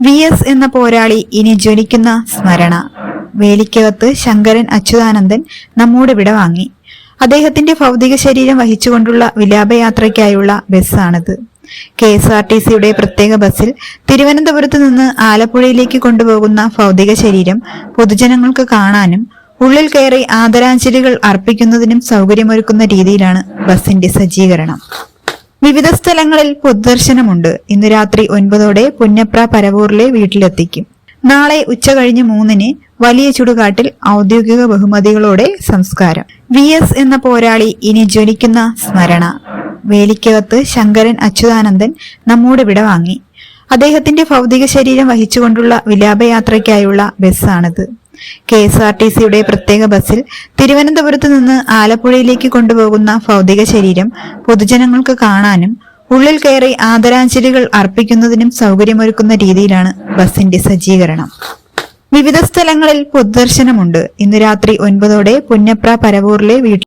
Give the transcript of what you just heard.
V S എന്ന പോരാളി ഇനി ജ്വലിക്കുന്ന സ്മരണ. വേലിക്കകത്ത് ശങ്കരൻ അച്യുതാനന്ദൻ നമ്മോട് വിട വാങ്ങി. അദ്ദേഹത്തിന്റെ ഭൗതിക ശരീരം വഹിച്ചുകൊണ്ടുള്ള വിലാപയാത്രയ്ക്കായുള്ള ബസ്സാണിത്. കെ എസ് ആർ ടി സിയുടെ പ്രത്യേക ബസ്സിൽ തിരുവനന്തപുരത്ത് നിന്ന് ആലപ്പുഴയിലേക്ക് കൊണ്ടുപോകുന്ന ഭൗതിക ശരീരം പൊതുജനങ്ങൾക്ക് കാണാനും ഉള്ളിൽ കയറി ആദരാഞ്ജലികൾ അർപ്പിക്കുന്നതിനും സൗകര്യമൊരുക്കുന്ന രീതിയിലാണ് ബസിന്റെ സജ്ജീകരണം. വിവിധ സ്ഥലങ്ങളിൽ പൊതുദർശനമുണ്ട്. ഇന്ന് രാത്രി ഒൻപതോടെ പുന്നപ്ര പരവൂറിലെ വീട്ടിലെത്തിക്കും. നാളെ ഉച്ച കഴിഞ്ഞ് മൂന്നിന് വലിയ ചുടുകാട്ടിൽ ഔദ്യോഗിക ബഹുമതികളോടെ സംസ്കാരം. വി എസ് എന്ന പോരാളി ഇനി ജ്വലിക്കുന്ന സ്മരണ. വേലിക്കകത്ത് ശങ്കരൻ അച്യുതാനന്ദൻ നമ്മോട് വിടവാങ്ങി അദ്ദേഹത്തിന്റെ ഭൗതിക ശരീരം വഹിച്ചുകൊണ്ടുള്ള വിലാപയാത്രയ്ക്കായുള്ള ബസ്സാണിത്. കെ എസ് ആർ ടി സിയുടെ പ്രത്യേക ബസ്സിൽ തിരുവനന്തപുരത്ത് നിന്ന് ആലപ്പുഴയിലേക്ക് കൊണ്ടുപോകുന്ന ഭൗതിക ശരീരം പൊതുജനങ്ങൾക്ക് കാണാനും ഉള്ളിൽ കയറി ആദരാഞ്ജലികൾ അർപ്പിക്കുന്നതിനും സൗകര്യമൊരുക്കുന്ന രീതിയിലാണ് ബസിന്റെ സജ്ജീകരണം. വിവിധ സ്ഥലങ്ങളിൽ പൊതുദർശനമുണ്ട്. ഇന്ന് രാത്രി ഒൻപതോടെ പുന്നപ്ര പരവൂറിലെ വീട്ടിൽ